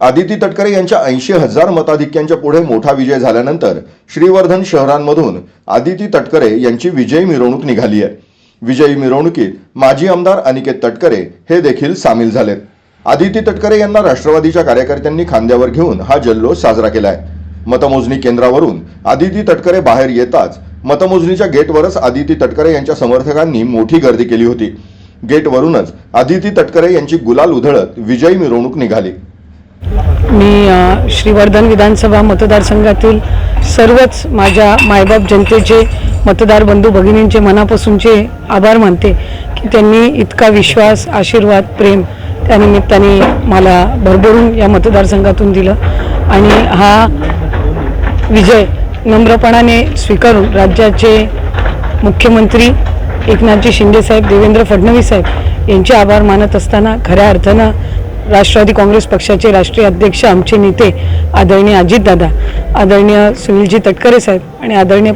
आदिती तटकरे यांच्या ऐंशी हजार मताधिक्यांच्या पुढे मोठा विजय झाल्यानंतर श्रीवर्धन शहरांमधून आदिती तटकरे यांची विजयी मिरवणूक निघाली आहे. विजयी मिरवणुकीत माजी आमदार अनिकेत तटकरे हे देखील सामील झालेत आदिती तटकरे यांना राष्ट्रवादीच्या कार्यकर्त्यांनी खांद्यावर घेऊन हा जल्लोष साजरा केलाय. मतमोजणी केंद्रावरून आदिती तटकरे बाहेर येताच मतमोजणीच्या गेटवरच आदिती तटकरे यांच्या समर्थकांनी मोठी गर्दी केली होती. गेटवरूनच आदिती तटकरे यांची गुलाल उधळत विजयी मिरवणूक निघाली. मी श्रीवर्धन विधानसभा मतदारसंघातील सर्वच माझ्या मायबाप जनतेचे मतदार बंधू भगिनींचे मनापासूनचे आभार मानते की त्यांनी इतका विश्वास आशीर्वाद प्रेम त्यानिमित्ताने मला भरभरून या मतदारसंघातून दिलं. आणि हा विजय नम्रपणाने स्वीकारून राज्याचे मुख्यमंत्री एकनाथजी शिंदेसाहेब देवेंद्र फडणवीस साहेब यांचे आभार मानत असताना खऱ्या अर्थानं राष्ट्रवादी काँग्रेस पक्षाचे राष्ट्रीय अध्यक्ष आमचे नेते आदरणीय अजितदादा आदरणीय सुनीलजी तटकरे साहेब आणि आदरणीय